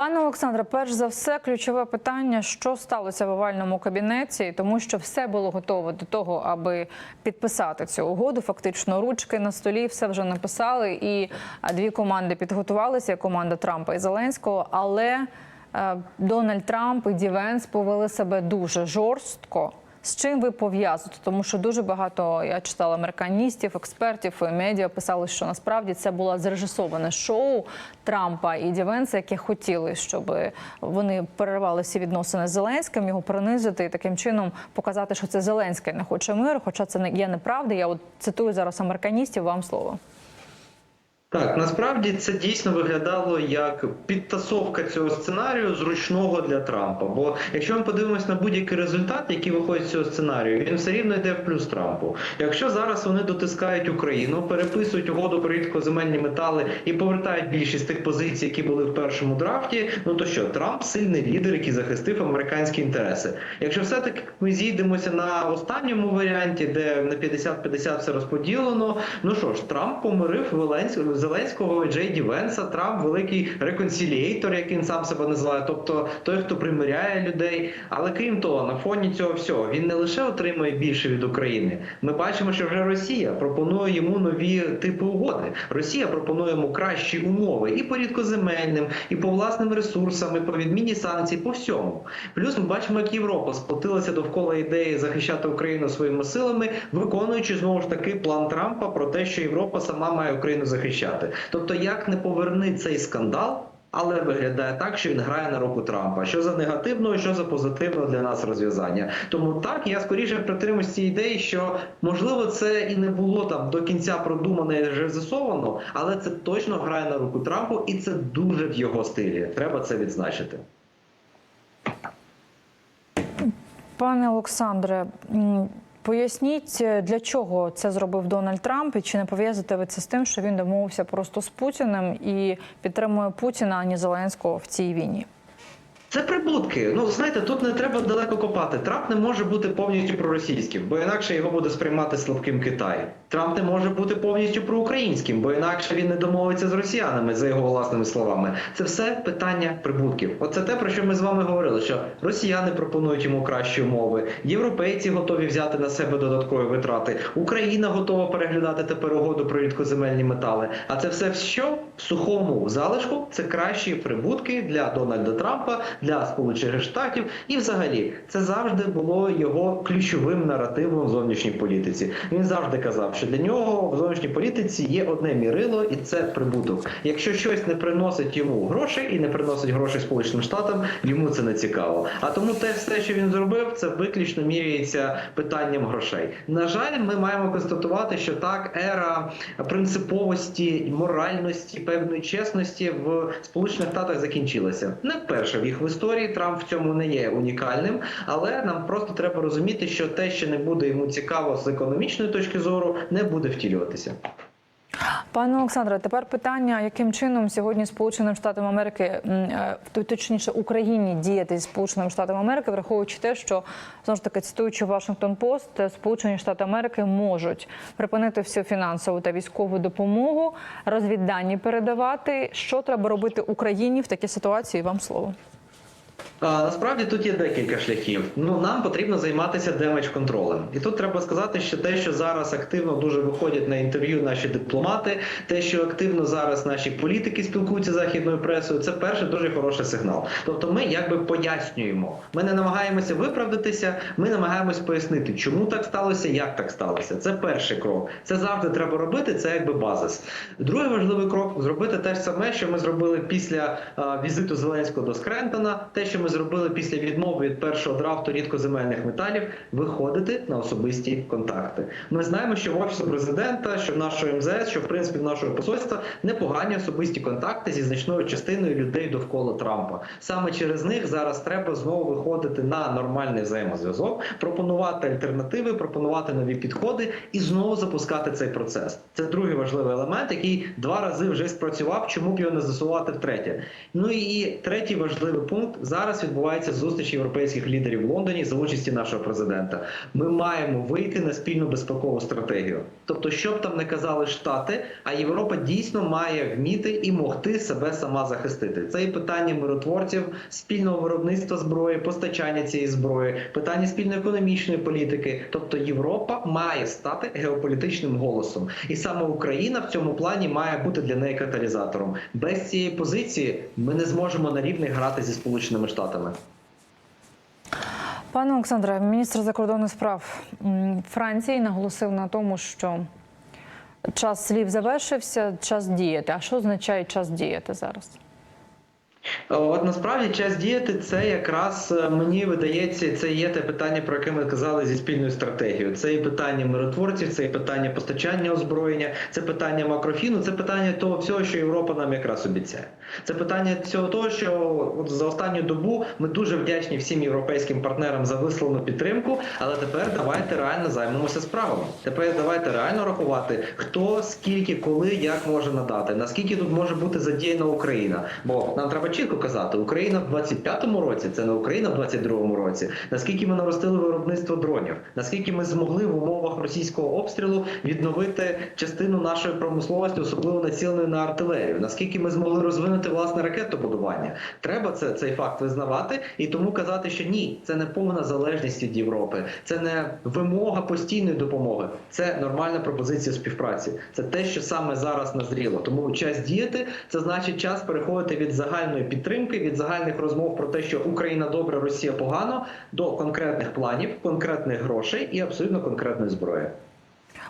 Пане Олександре, перш за все, ключове питання, що сталося в овальному кабінеті, тому що все було готово до того, аби підписати цю угоду. Фактично, ручки на столі, все вже написали, і дві команди підготувалися. Команда Трампа і Зеленського, але е, Дональд Трамп і Ді Венс повели себе дуже жорстко. З чим ви пов'язуєте? Тому що дуже багато я читала американістів, експертів і медіа писали, що насправді це було зрежисоване шоу Трампа і Дівенса, яке хотіли, щоб вони перервали всі відносини з Зеленським, його принизити і таким чином показати, що це Зеленський не хоче миру. Хоча це не є неправда. Я от цитую зараз американістів. Вам слово. Так, насправді це дійсно виглядало як підтасовка цього сценарію зручного для Трампа. Бо якщо ми подивимось на будь-який результат, який виходить з цього сценарію, він все рівно йде в плюс Трампу. Якщо зараз вони дотискають Україну, переписують угоду про рідкоземельні метали і повертають більшість тих позицій, які були в першому драфті, ну то що Трамп сильний лідер, який захистив американські інтереси. Якщо все-таки ми зійдемося на останньому варіанті, де на 50-50 все розподілено, ну що ж, Трамп помирив Зеленського. Зеленського Джей Ді Венса, Трамп великий реконсілієйтор, як він сам себе називає, тобто той, хто примиряє людей. Але крім того, на фоні цього всього він не лише отримує більше від України. Ми бачимо, що вже Росія пропонує йому нові типи угоди. Росія пропонує йому кращі умови і по рідкоземельним, і по власним ресурсам, і по відміні санкцій, по всьому. Плюс ми бачимо, як Європа сплотилася довкола ідеї захищати Україну своїми силами, виконуючи знову ж таки план Трампа про те, що Європа сама має Україну захищати. Тобто, як не поверни цей скандал. Але виглядає так, що він грає на руку Трампа. Що за негативного, що за позитивного для нас розв'язання. Тому так я скоріше притримуюсь цієї ідеї, що можливо це і не було там до кінця продумано і вже але це точно грає на руку Трампу, і це дуже в його стилі. Треба це відзначити. Пане Олександре, поясніть, е, для чого це зробив Дональд Трамп, і чи не пов'язуєте ви це з тим, що він домовився просто з Путіним і підтримує Путіна, ані Зеленського в цій війні? Це прибутки. Ну знаєте, тут не треба далеко копати. Трамп не може бути повністю проросійським, бо інакше його буде сприймати слабким Китай. Трамп не може бути повністю проукраїнським, бо інакше він не домовиться з росіянами за його власними словами. Це все питання прибутків. Оце те, про що ми з вами говорили: що росіяни пропонують йому кращі умови, європейці готові взяти на себе додаткові витрати. Україна готова переглядати тепер угоду про рідкоземельні метали. А це все що сухому залишку це кращі прибутки для Дональда Трампа для Сполучених Штатів, і взагалі це завжди було його ключовим наративом в зовнішній політиці. Він завжди казав, що для нього в зовнішній політиці є одне мірило, і це прибуток. Якщо щось не приносить йому грошей і не приносить грошей Сполученим Штатам, йому це не цікаво. А тому те все, що він зробив, це виключно міряється питанням грошей. На жаль, ми маємо констатувати, що так ера принциповості, моральності, певної чесності в Сполучених Штатах закінчилася. Не вперше в їх в історії Трамп в цьому не є унікальним, але нам просто треба розуміти, що те, що не буде йому цікаво з економічної точки зору, не буде втілюватися. Пане Олександре, тепер питання, яким чином сьогодні Сполученим Штатам Америки, е, то- точніше Україні діяти зі Сполученими Штатами Америки, враховуючи те, що знову ж таки цитуючи Вашингтон Пост, Сполучені Штати Америки можуть припинити всю фінансову та військову допомогу, розвіддані передавати. Що треба робити Україні в такій ситуації? Вам слово. Насправді тут є декілька шляхів. Ну нам потрібно займатися демедж контролем. І тут треба сказати, що те, що зараз активно дуже виходять на інтерв'ю наші дипломати, те, що активно зараз наші політики спілкуються з західною пресою, це перший дуже хороший сигнал. Тобто, ми якби пояснюємо. Ми не намагаємося виправдатися, ми намагаємось пояснити, чому так сталося, як так сталося. Це перший крок. Це завжди треба робити. Це якби базис. Другий важливий крок зробити те ж саме, що ми зробили після а, візиту Зеленського до Скрентона, те, що ми зробили після відмови від першого драфту рідкоземельних металів, виходити на особисті контакти. Ми знаємо, що в офісу президента, що в нашого МЗС, що в принципі в нашого посольства непогані особисті контакти зі значною частиною людей довкола Трампа. Саме через них зараз треба знову виходити на нормальний взаємозв'язок, пропонувати альтернативи, пропонувати нові підходи і знову запускати цей процес. Це другий важливий елемент, який два рази вже спрацював. Чому б його не засувати втретє? Ну і третій важливий пункт зараз відбувається зустріч європейських лідерів в Лондоні за участі нашого президента. Ми маємо вийти на спільну безпекову стратегію. Тобто, що б там не казали Штати, а Європа дійсно має вміти і могти себе сама захистити. Це і питання миротворців, спільного виробництва зброї, постачання цієї зброї, питання спільної економічної політики. Тобто Європа має стати геополітичним голосом, і саме Україна в цьому плані має бути для неї каталізатором. Без цієї позиції ми не зможемо на рівних грати зі сполученими штатами. Пане Олександре, міністр закордонних справ Франції наголосив на тому, що час слів завершився, час діяти. А що означає час діяти зараз? От насправді час діяти це якраз е, мені видається, це є те питання, про яке ми казали зі спільною стратегією. Це і питання миротворців, це і питання постачання озброєння, це питання макрофіну, це питання того всього, що Європа нам якраз обіцяє. Це питання всього того, що от за останню добу ми дуже вдячні всім європейським партнерам за висловлену підтримку. Але тепер давайте реально займемося справами. Тепер давайте реально рахувати, хто скільки, коли, як може надати, наскільки тут може бути задіяна Україна. Бо нам треба чітко казати, Україна в 25-му році, це не Україна в 22-му році. Наскільки ми наростили виробництво дронів, наскільки ми змогли в умовах російського обстрілу відновити частину нашої промисловості, особливо націленої на артилерію. Наскільки ми змогли розвинути власне ракетобудування? Треба це цей факт визнавати і тому казати, що ні, це не повна залежність від Європи, це не вимога постійної допомоги, це нормальна пропозиція співпраці. Це те, що саме зараз назріло. Тому час діяти це значить час переходити від загальної підтримки, від загальних розмов про те, що Україна добре, Росія погано, до конкретних планів, конкретних грошей і абсолютно конкретної зброї.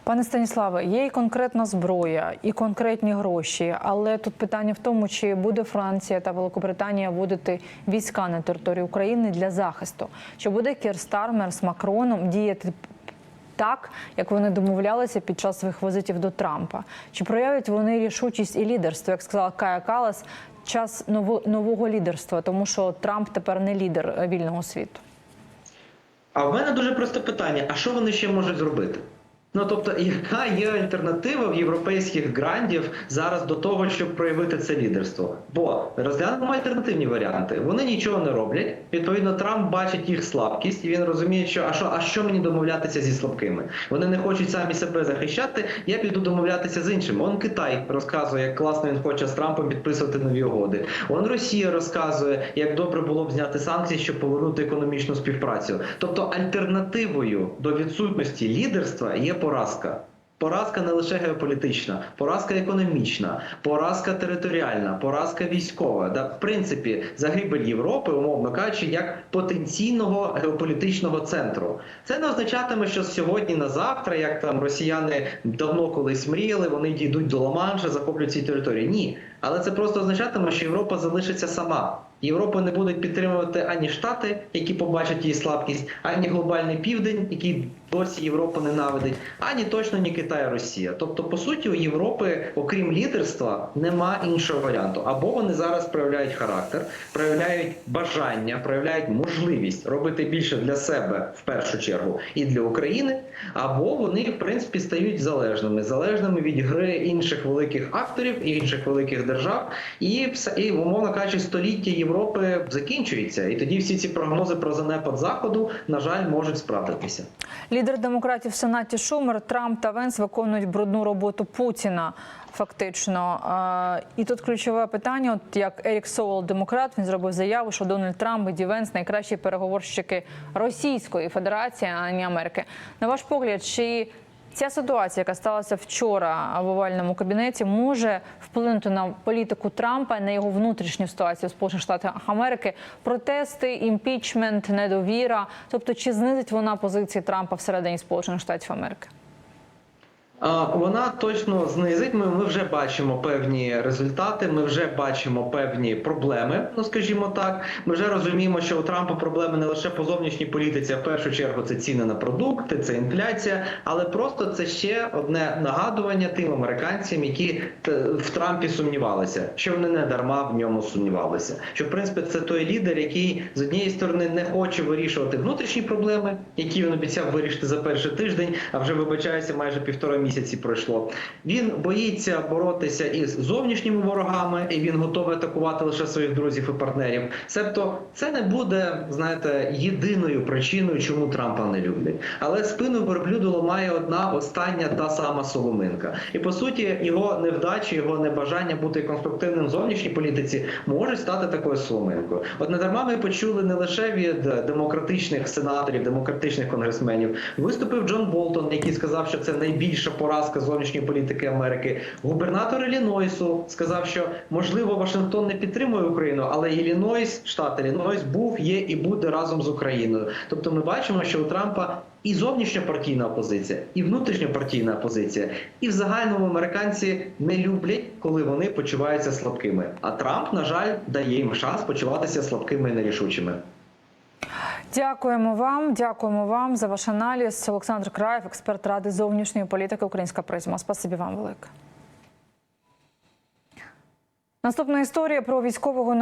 Пане Станіславе, є і конкретна зброя, і конкретні гроші, але тут питання в тому, чи буде Франція та Великобританія вводити війська на територію України для захисту, чи буде Кір Стармер з Макроном діяти так, як вони домовлялися під час своїх візитів до Трампа? Чи проявлять вони рішучість і лідерство, як сказала Кая Калас, час ново- нового лідерства, тому що Трамп тепер не лідер е, вільного світу? А в мене дуже просте питання: а що вони ще можуть зробити? Ну тобто, яка є альтернатива в європейських грандів зараз до того, щоб проявити це лідерство? Бо розглянемо альтернативні варіанти. Вони нічого не роблять. Відповідно, Трамп бачить їх слабкість, і він розуміє, що а що, а що мені домовлятися зі слабкими? Вони не хочуть самі себе захищати. Я піду домовлятися з іншими. Он Китай розказує, як класно він хоче з Трампом підписувати нові угоди. Он Росія розказує, як добре було б зняти санкції, щоб повернути економічну співпрацю. Тобто альтернативою до відсутності лідерства є поразка. Поразка не лише геополітична, поразка економічна, поразка територіальна, поразка військова. Да, в принципі, загибель Європи, умовно кажучи, як потенційного геополітичного центру. Це не означатиме, що сьогодні на завтра, як там росіяни давно колись мріяли, вони дійдуть до Ла-Манша, захоплять ці території. Ні, але це просто означатиме, що Європа залишиться сама. Європу не будуть підтримувати ані Штати, які побачать її слабкість, ані глобальний південь, який досі Європу ненавидить, ані точно ні Китай, Росія. Тобто, по суті, у Європи, окрім лідерства, нема іншого варіанту. Або вони зараз проявляють характер, проявляють бажання, проявляють можливість робити більше для себе в першу чергу і для України, або вони, в принципі, стають залежними, залежними від гри інших великих акторів, інших великих держав, і все і умовно кажучи, століття Європи закінчується. І тоді всі ці прогнози про занепад заходу, на жаль, можуть справдитися. Лідер демократів в Сенаті Шумер, Трамп та Венс виконують брудну роботу Путіна. Фактично, і тут ключове питання: от як Ерік Соул, демократ, він зробив заяву, що Дональд Трамп і Ді Венс найкращі переговорщики Російської Федерації, а не Америки. На ваш погляд, чи ця ситуація, яка сталася вчора в овальному кабінеті, може вплинути на політику Трампа, на його внутрішню ситуацію в Сполучених Штатах Америки, протести, імпічмент, недовіра, тобто чи знизить вона позиції Трампа всередині Сполучених Штатів Америки? Вона точно знизить. Ми, ми вже бачимо певні результати. Ми вже бачимо певні проблеми. Ну скажімо так. Ми вже розуміємо, що у Трампа проблеми не лише по зовнішній політиці, а в першу чергу це ціни на продукти, це інфляція. Але просто це ще одне нагадування тим американцям, які в Трампі сумнівалися, що вони не дарма в ньому сумнівалися. Що в принципі це той лідер, який з однієї сторони не хоче вирішувати внутрішні проблеми, які він обіцяв вирішити за перший тиждень, а вже вибачається майже півтора місяця місяці пройшло. Він боїться боротися із зовнішніми ворогами, і він готовий атакувати лише своїх друзів і партнерів. Себто, це не буде, знаєте, єдиною причиною, чому Трампа не люблять. Але спину верблюду ламає одна остання та сама соломинка. І по суті, його невдачі, його небажання бути конструктивним в зовнішній політиці можуть стати такою соломинкою. От не дарма ми почули не лише від демократичних сенаторів, демократичних конгресменів. Виступив Джон Болтон, який сказав, що це найбільша поразка зовнішньої політики Америки. Губернатор Іллінойсу сказав, що можливо Вашингтон не підтримує Україну, але Іллінойс, штат Іллінойс, був, є і буде разом з Україною. Тобто, ми бачимо, що у Трампа і зовнішньопартійна опозиція, і внутрішньопартійна опозиція, і в загальному американці не люблять, коли вони почуваються слабкими. А Трамп, на жаль, дає їм шанс почуватися слабкими і нерішучими. Дякуємо вам. Дякуємо вам за ваш аналіз. Олександр Краєв, експерт ради зовнішньої політики Українська призма. Спасибі вам велике. Наступна історія про військового